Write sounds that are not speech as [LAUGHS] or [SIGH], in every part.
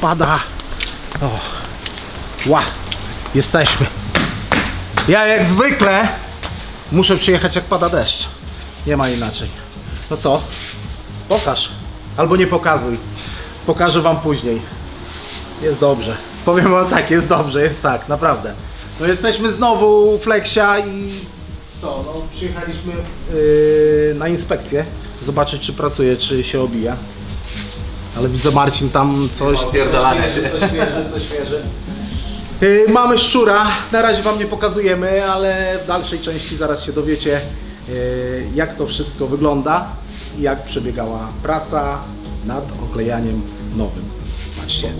Pada. O. Ła. Jesteśmy. Ja jak zwykle muszę przyjechać jak pada deszcz. Nie ma inaczej. No co? Pokaż. Albo nie pokazuj. Pokażę wam później. Jest dobrze. Powiem wam tak, jest dobrze, jest tak, naprawdę. No jesteśmy znowu u Flexia i co, no przyjechaliśmy yy, na inspekcję. Zobaczyć czy pracuje, czy się obija. Ale widzę Marcin tam coś... Odpierdalania coś świeży, coś świeży, coś świeży. Yy, mamy szczura, na razie wam nie pokazujemy, ale w dalszej części zaraz się dowiecie yy, jak to wszystko wygląda i jak przebiegała praca nad oklejaniem nowym. Patrzcie.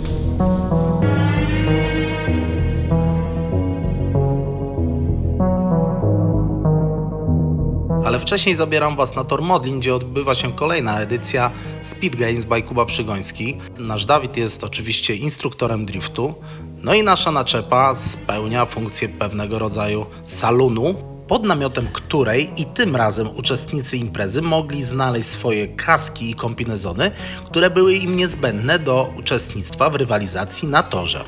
Ale wcześniej zabieram Was na tor Modlin, gdzie odbywa się kolejna edycja Speed Games by Kuba Przygoński. Nasz Dawid jest oczywiście instruktorem driftu, no i nasza naczepa spełnia funkcję pewnego rodzaju salonu, pod namiotem której i tym razem uczestnicy imprezy mogli znaleźć swoje kaski i kombinezony, które były im niezbędne do uczestnictwa w rywalizacji na torze.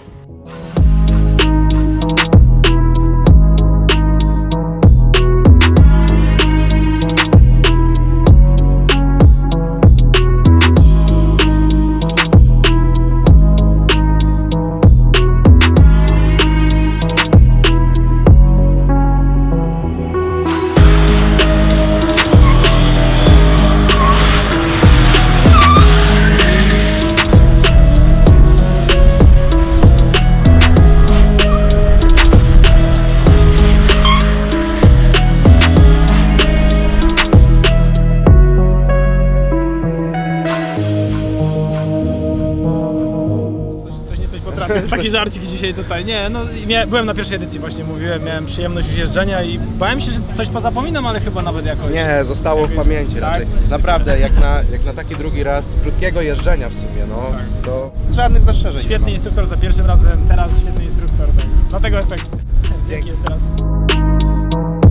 Taki żarcik dzisiaj tutaj. Nie, no mia- byłem na pierwszej edycji właśnie, mówiłem, miałem przyjemność już jeżdżenia i bałem się, że coś pozapominam, ale chyba nawet jakoś. Nie, zostało w pamięci Tak? raczej. Naprawdę, jak na, jak na taki drugi raz z krótkiego jeżdżenia w sumie, no to żadnych zastrzeżeń Świetny instruktor za pierwszym razem, teraz świetny instruktor. Tak. Dlatego efekt. Dzięki Dzięki. jeszcze raz.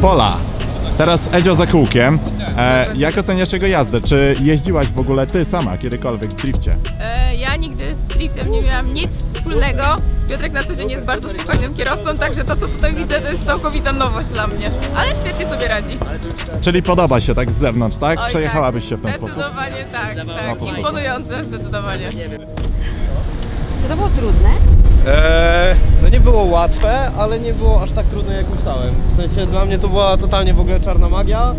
Pola. Teraz Edzio za kółkiem. E, jak oceniasz jego jazdę? Czy jeździłaś w ogóle ty sama kiedykolwiek w drifcie? E, Ja nigdy z driftem nie miałam nic wspólnego. Piotrek na co dzień jest bardzo spokojnym kierowcą, także to co tutaj widzę to jest całkowita nowość dla mnie. Ale świetnie sobie radzi. Czyli podoba się tak z zewnątrz, tak? Oj, Przejechałabyś tak. się w ten sposób. Zdecydowanie tak, No tak. super. Imponujące zdecydowanie. Czy to było trudne? Eee, no nie było łatwe, ale nie było aż tak trudne jak myślałem. W sensie dla mnie to była totalnie w ogóle czarna magia,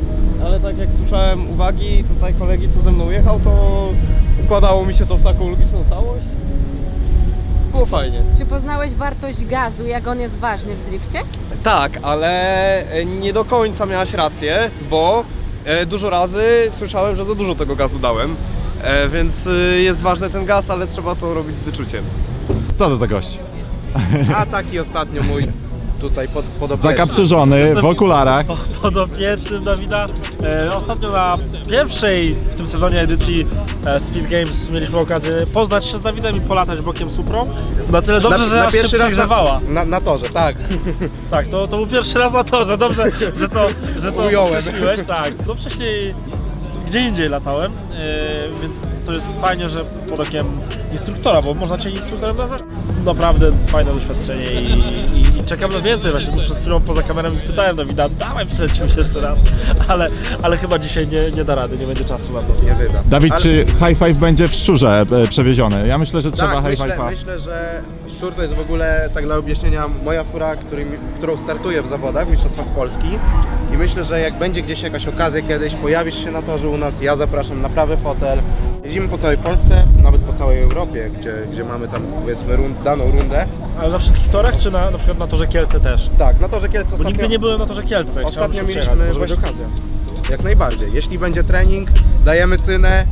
ale tak jak słyszałem uwagi tutaj kolegi, co ze mną jechał, to układało mi się to w taką logiczną całość. Było fajnie. Czy poznałeś wartość gazu, jak on jest ważny w drifcie? Tak, ale e, nie do końca miałaś rację, bo e, dużo razy słyszałem, że za dużo tego gazu dałem. E, więc jest ważny ten gaz, ale trzeba to robić z wyczuciem. Co to za gość? A taki ostatnio mój tutaj pod, podopieczny. Zakapturzony, w okularach. Po- Podopiecznym Dawida. E, ostatnio na pierwszej w tym sezonie edycji e, Speed Games mieliśmy okazję poznać się z Dawidem i polatać bokiem Suprą. Na tyle dobrze, że aż się przegrzewała. Na, na torze, tak. [LAUGHS] Tak, to, to był pierwszy raz na torze, dobrze, że to, że to Ująłem. określiłeś, tak. No wcześniej gdzie indziej latałem, więc to jest fajnie, że pod okiem instruktora, bo można Cię instruktorem nazwać. Naprawdę fajne doświadczenie i, i, i czekam na więcej. Właśnie przed chwilą poza kamerą pytałem Dawida, dawaj przelecimy się jeszcze raz, ale, ale chyba dzisiaj nie, nie da rady, nie będzie czasu na to. Nie wyda. Dawid, Ale- czy high five będzie w szczurze e, przewieziony? Ja myślę, że trzeba tak, high myślę, five'a. myślę, że Szczur to jest w ogóle, tak dla objaśnienia, moja fura, którym, którą startuję w zawodach, w Mistrzostwach Polski. I myślę, że jak będzie gdzieś jakaś okazja kiedyś, pojawisz się na torze u nas, ja zapraszam na prawy fotel. Jeździmy po całej Polsce, nawet po całej Europie, gdzie, gdzie mamy tam powiedzmy rund, daną rundę. Ale na wszystkich torach, czy na, na przykład na torze Kielce też? Tak, na torze Kielce Bo ostatnio, nigdy nie byłem na torze Kielce. ostatnio mieliśmy właśnie- okazja. jak najbardziej. Jeśli będzie trening, dajemy cynę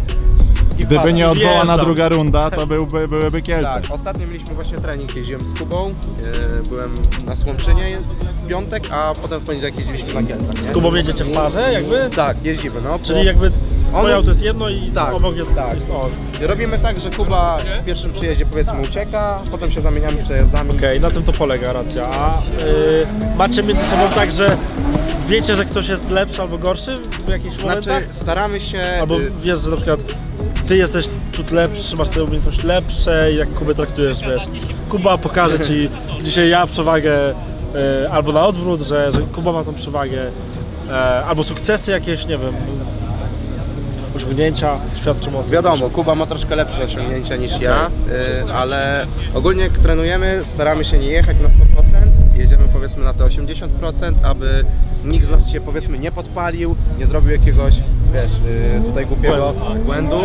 i Gdyby wpada. nie odwołana druga runda, to byłby, byłyby Kielce. Tak, ostatnio mieliśmy właśnie trening, jeździłem z Kubą, e, byłem na Słomczynie w piątek, a potem w poniedziałek jeździliśmy na Kielcach. nie? Z Kubą jedziecie w parze jakby? Tak, jeździmy, no. Czyli po- jakby Twoje auto jest jedno i Tak, obok jest, tak. jest on. Robimy tak, że Kuba w pierwszym przyjeździe powiedzmy ucieka, potem się zamieniamy przejazdami. Okej, na tym to polega racja. A y, macie między sobą tak, że wiecie, że ktoś jest lepszy albo gorszy w jakichś Znaczy momentach? staramy się... Albo y, wiesz, że na przykład ty jesteś ciut lepszy, masz tę umiejętność lepsze i jak Kubę traktujesz, wiesz. Kuba pokaże ci [LAUGHS] dzisiaj ja przewagę y, albo na odwrót, że, że Kuba ma tą przewagę e, albo sukcesy jakieś, nie wiem, z osiągnięcia świadczą o tym. Wiadomo, Kuba ma troszkę lepsze osiągnięcia niż ja, y, ale ogólnie jak trenujemy, staramy się nie jechać na 100%, jedziemy powiedzmy na te 80%, aby nikt z nas się powiedzmy nie podpalił, nie zrobił jakiegoś, wiesz, y, tutaj głupiego Błędu. błędu.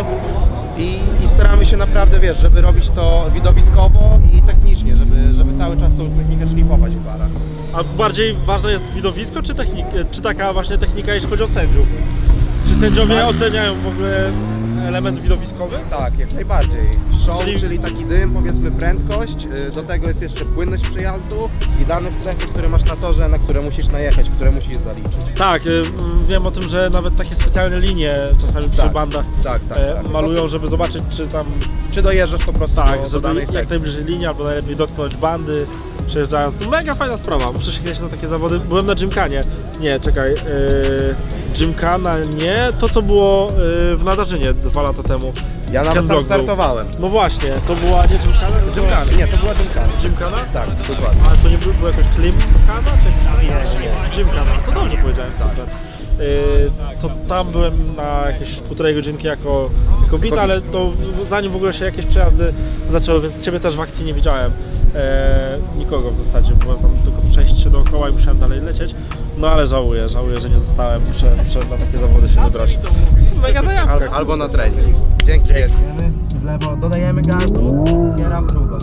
I, I staramy się naprawdę, wiesz, żeby robić to widowiskowo i technicznie, żeby, żeby cały czas tą technikę szlifować w parach. A bardziej ważne jest widowisko, czy, technik, czy taka właśnie technika, jeśli chodzi o sędziów? Czy sędziowie oceniają w ogóle element widowiskowy? Tak, jak najbardziej. Show, Czyli- czyli... taki dym, powiedzmy prędkość, y, do tego jest jeszcze płynność przejazdu i dane strefy, które masz na torze, na które musisz najechać, które musisz zaliczyć. Tak, y, mm, wiem o tym, że nawet takie specjalne linie czasami przy Tak, bandach tak, tak, e, tak. malują, żeby zobaczyć, czy tam Czy dojeżdżasz po prostu tak, do, do żeby danej jak sekcji. najbliżej linii, albo najlepiej dotknąć bandy przejeżdżając. Mega fajna sprawa, muszę się kiedyś na takie zawody. Byłem na Gymkanie. Nie, czekaj. Yy, Gymkana nie, to co było yy, w Nadarzynie dwa lata temu. Ja nawet tam startowałem. No właśnie, to była nie Gymkana, Gymkany, nie, to była Gymkana. Gymkana? Tak, dokładnie. Ale to nie był, był jakoś Klimkana? Czy... Nie, nie, Gymkana. To dobrze powiedziałem, super. Yy, to tam byłem na jakieś półtorej godzinki jako, jako widz, ale to zanim w ogóle się jakieś przejazdy zaczęły, więc Ciebie też w akcji nie widziałem. E, nikogo w zasadzie, byłem tam tylko przejść się dookoła i musiałem dalej lecieć. No ale żałuję, żałuję, że nie zostałem, muszę, muszę na takie zawody się wybrać. Mega zajawka. Al, albo na trening. Dzięki wielkie. W lewo, dodajemy gazu, kiera w drugą.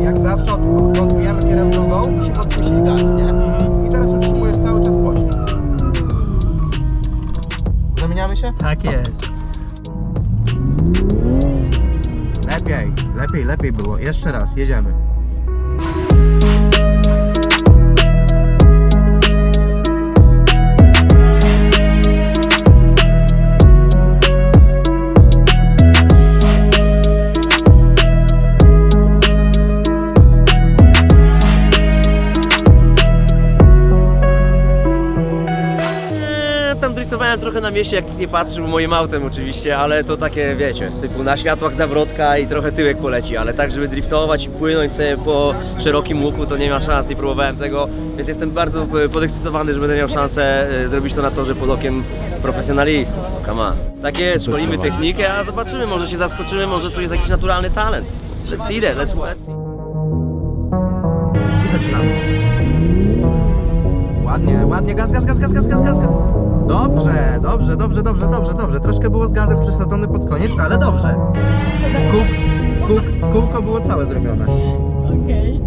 Jak zawsze odmontujemy kierę w drugą, musimy odpuścić gaz, nie? I teraz utrzymujesz cały czas poślizg. Zamieniamy się? Tak jest. Lepiej, lepiej, było. Jeszcze raz, jedziemy. Driftowałem trochę na mieście, jak nie patrzył moim autem oczywiście, ale to takie wiecie, typu na światłach zawrotka i trochę tyłek poleci, ale tak, żeby driftować i płynąć sobie po szerokim łuku, to nie ma szans, nie próbowałem tego, więc jestem bardzo e, podekscytowany, że będę miał szansę e, zrobić to na torze pod okiem profesjonalistów. No, come on. Tak jest, szkolimy technikę, a zobaczymy, może się zaskoczymy, może tu jest jakiś naturalny talent. Let's see let's, let's see. I zaczynamy. Ładnie, ładnie, gaz, gaz, gaz, gaz, gaz, gaz, gaz. Dobrze, dobrze, dobrze, dobrze, dobrze, dobrze. Troszkę było z gazem przesadzony pod koniec, ale dobrze. Kół, kół, kółko było całe zrobione. Nie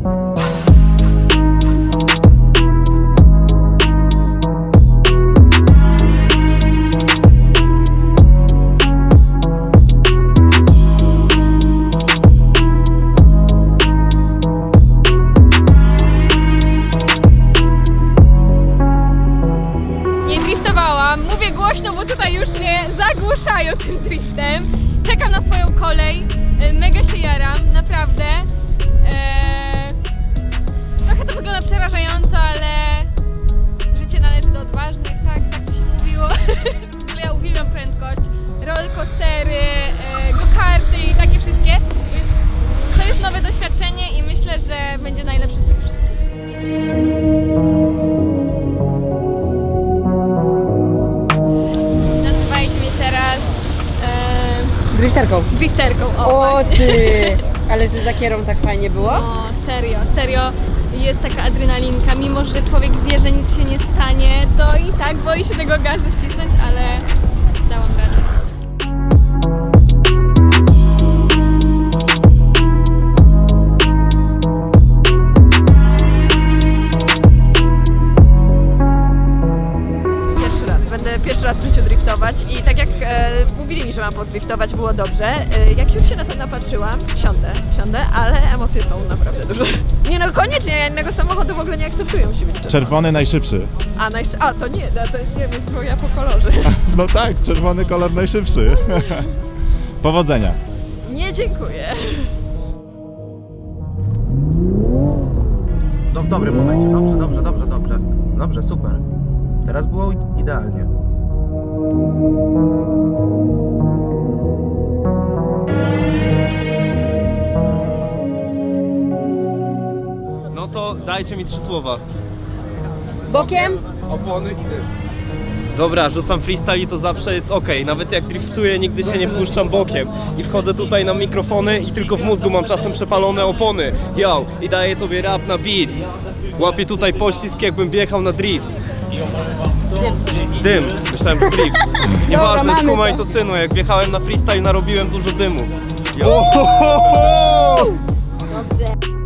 tym driftem. Czekam na swoją kolej, e, mega się jaram, naprawdę. Eee, trochę to wygląda przerażająco, ale życie należy do odważnych, tak, tak to się mówiło. [LAUGHS] Ja uwielbiam prędkość, rollercoastery, e, go-karty i takie wszystkie. Jest, to jest nowe doświadczenie i myślę, że będzie najlepsze Drifterką. drifterką. O, O ty! [LAUGHS] Ale że za kierą tak fajnie było? O, serio, serio. Jest taka adrenalinka, mimo że człowiek wie, że nic się nie stanie, to i tak boi się tego gazu wcisnąć, ale dałam radę. Pierwszy raz. Będę pierwszy raz w życiu driftować i tak mam podriftować, było dobrze. E, jak już się na to zaopatrzyłam, siądę, siądę, ale emocje są naprawdę duże. Nie no, koniecznie, ja innego samochodu w ogóle nie akceptuję, musi być czerwony. Czerwony najszybszy. A, najsz- A, to nie, to nie wiem, bo ja po kolorze. [LAUGHS] No tak, czerwony kolor najszybszy. [LAUGHS] Powodzenia. Nie, dziękuję. No w dobrym momencie, dobrze, dobrze, dobrze, dobrze. Dobrze, super. Teraz było idealnie. Dajcie mi trzy słowa. Bokiem? Opony i dym. Dobra, rzucam freestyle i to zawsze jest ok. Nawet jak driftuję, nigdy się nie puszczam bokiem. I wchodzę tutaj na mikrofony i tylko w mózgu mam czasem przepalone opony. Yo, i daję tobie rap na beat. Łapię tutaj pościsk, jakbym wjechał na drift. Dym, myślałem, że drift. Nieważne, mamy skumaj to. to synu, jak wjechałem na freestyle, narobiłem dużo dymu. Yo. Jestem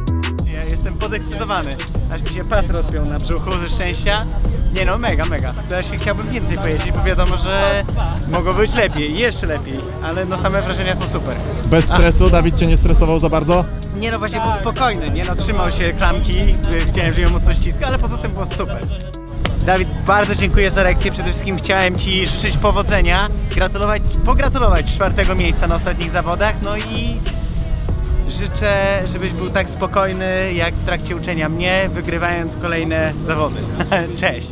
podekscytowany, aż mi się pas rozpiął na brzuchu ze szczęścia. Nie no, mega, mega. Się chciałbym więcej pojeździć, bo wiadomo, że mogło być lepiej, jeszcze lepiej, ale no same wrażenia są super. Bez stresu, Dawid cię nie stresował za bardzo? Nie no, właśnie był spokojny, nie no, trzymał się klamki, y, chciałem, żeby ją mocno ściskał, ale poza tym było super. Dawid, bardzo dziękuję za lekcję. Przede wszystkim chciałem Ci życzyć powodzenia, gratulować, pogratulować czwartego miejsca na ostatnich zawodach, no i życzę, żebyś był tak spokojny jak w trakcie uczenia mnie, wygrywając kolejne zawody. [LAUGHS] Cześć!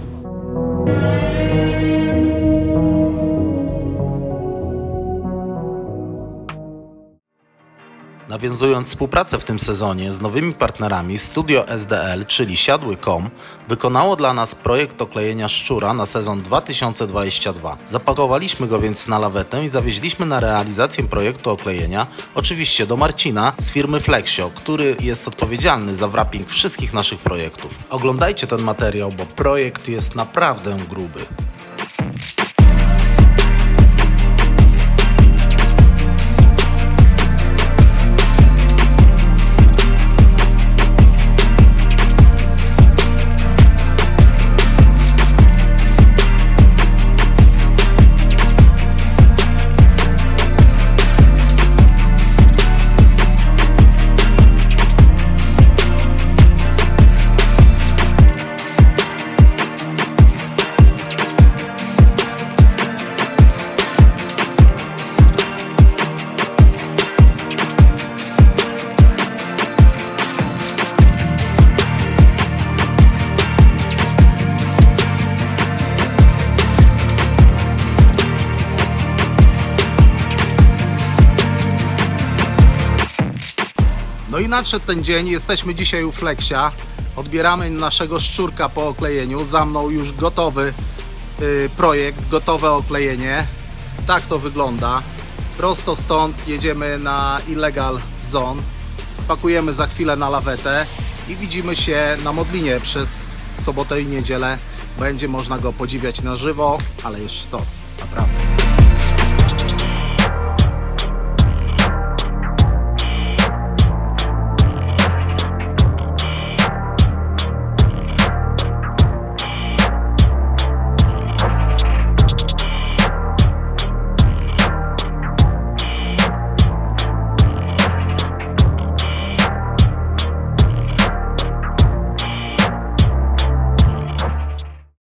Nawiązując współpracę w tym sezonie z nowymi partnerami, Studio SDL, czyli Siadły.com, wykonało dla nas projekt oklejenia szczura na sezon 2022. Zapakowaliśmy go więc na lawetę i zawieźliśmy na realizację projektu oklejenia, oczywiście do Marcina z firmy Flexio, który jest odpowiedzialny za wrapping wszystkich naszych projektów. Oglądajcie ten materiał, bo projekt jest naprawdę gruby. Nadszedł ten dzień, jesteśmy dzisiaj u Flexia. Odbieramy naszego szczurka po oklejeniu. Za mną już gotowy y, projekt, gotowe oklejenie. Tak to wygląda. Prosto stąd jedziemy na Illegal Zone. Pakujemy za chwilę na lawetę i widzimy się na Modlinie przez sobotę i niedzielę. Będzie można go podziwiać na żywo, ale już sztos, naprawdę.